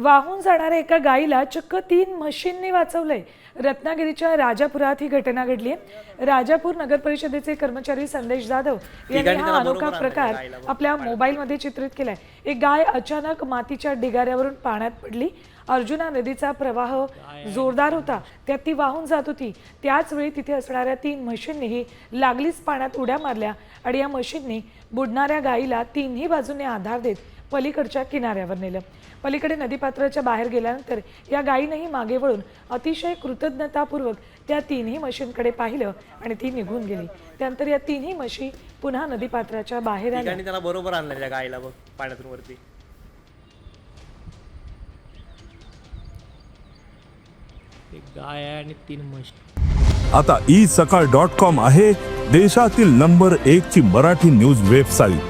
वाहून जाणाऱ्या एका गाईला चक्क तीन म्हशींनी वाचवलंय. रत्नागिरीच्या राजापुरात ही घटना घडली आहे राजापूर नगर परिषदेचे कर्मचारी संदेश जाधव यांनी हा अनोखा प्रकार आपल्या मोबाईलमध्ये चित्रित केलाय. एक गाय अचानक मातीच्या ढिगाऱ्यावरून पाण्यात पडली. अर्जुना नदीचा प्रवाह जोरदार होता. त्यात ती वाहून जात होती. त्याच वेळी तिथे असणाऱ्या तीन म्हशींनीही लागलीच पाण्यात उड्या मारल्या आणि या म्हशींनी बुडणाऱ्या गायीला तिन्ही बाजूने आधार देत पलीकडच्या किनाऱ्यावर नेलं. पलीकडे नदीपात्राच्या बाहेर गेल्यानंतर या गायीनंही मागे वळून अतिशय कृतज्ञतापूर्वक त्या तिन्ही म्हशींकडे पाहिलं आणि ती निघून गेली. त्यानंतर या तिन्ही म्हशी पुन्हा नदीपात्राच्या बाहेर आल्या. त्याला बरोबर आणलं त्या गायला बघ पाण्यातून वरती. गाय आणि तीन म्हशी. आता ई सकाळ डॉट कॉम आहे देशातील नंबर एक ची मराठी न्यूज वेबसाईट.